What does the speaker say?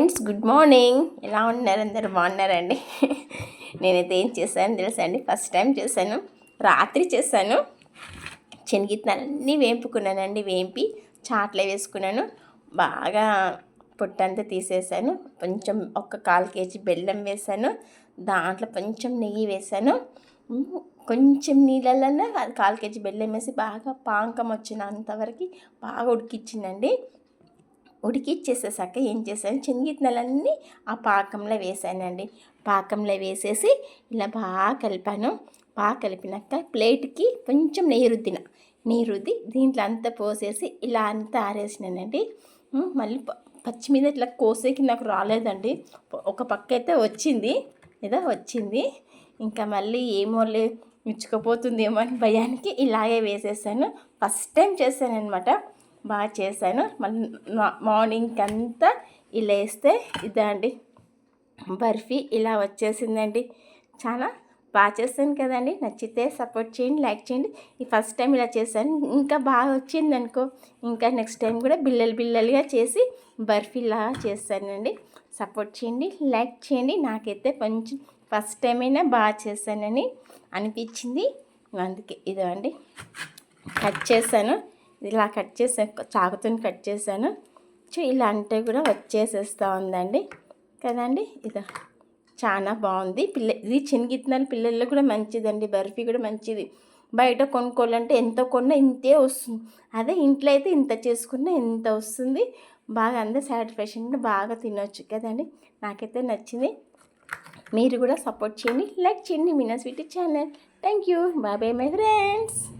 Friends good morning. ఎలా ఉన్నారు? అందరు బాగున్నారండి? నేనైతే ఏం చేశాను తెలుసా అండి? ఫస్ట్ టైం చేశాను. రాత్రి చేశాను. శనగిత్తనాలన్నీ వేంపుకున్నానండి. వేంపి చాట్లో వేసుకున్నాను. బాగా పొట్టంతా తీసేసాను. కొంచెం ఒక కాల్ కేజీ బెల్లం వేసాను. దాంట్లో కొంచెం నెయ్యి వేసాను. కొంచెం నీళ్ళల్లో కాల్ కేజీ బెల్లం వేసి బాగా పాంకం వచ్చినంతవరకు బాగా ఉడికిచ్చిందండి. ఉడికిచ్చేసేసాక ఏం చేశాను? శనగిత్తనాలన్నీ ఆ పాకంలో వేసానండి. పాకంలో వేసేసి ఇలా బాగా కలిపాను. బాగా కలిపినాక ప్లేట్కి కొంచెం నెయ్యి రుద్దిన. నెయ్యి రుద్ది దీంట్లో అంతా పోసేసి ఇలా అంతా ఆరేసినానండి. మళ్ళీ పచ్చి మీద ఇట్లా కోసేకి నాకు రాలేదండి. ఒక పక్క అయితే వచ్చింది. ఏదో వచ్చింది. ఇంకా మళ్ళీ ఏమోలే ఇచ్చుకపోతుందేమో అని భయానికి ఇలాగే వేసేసాను. ఫస్ట్ టైం చేశాను అనమాట బాగా చేశాను. మళ్ళీ మార్నింగ్ అంతా ఇలా వేస్తే ఇదండి. అండి బర్ఫీ ఇలా వచ్చేసిందండి. చాలా బాగా చేస్తాను కదండి. నచ్చితే సపోర్ట్ చేయండి లైక్ చేయండి. ఈ ఫస్ట్ టైం ఇలా చేశాను. ఇంకా బాగా వచ్చింది అనుకో ఇంకా నెక్స్ట్ టైం కూడా బిల్లలు బిల్లలుగా చేసి బర్ఫీలా చేస్తానండి. సపోర్ట్ చేయండి లైక్ చేయండి. నాకైతే కొంచెం ఫస్ట్ టైం అయినా బాగా చేశానని అనిపించింది. అందుకే ఇదో అండి కట్ చేశాను. ఇలా కట్ చేసాను చాకుతో కట్ చేశాను. సో ఇలా అంటే కూడా వచ్చేసేస్తూ ఉందండి. కదండి ఇది. చాలా బాగుంది. పిల్ల ఇది శనగిత్తనాలు పిల్లల్లో కూడా మంచిదండి. బర్ఫీ కూడా మంచిది. బయట కొనుక్కోవాలంటే ఎంత కొన్నా ఇంతే వస్తుంది. అదే ఇంట్లో అయితే ఇంత చేసుకున్నా ఇంత వస్తుంది. బాగా అందరూ సాటిస్ఫాక్షన్ బాగా తినొచ్చు. కదండి నాకైతే నచ్చింది. మీరు కూడా సపోర్ట్ చేయండి. లైక్ చేయండి. Meena sweet channel. Thank you. Bye bye my friends.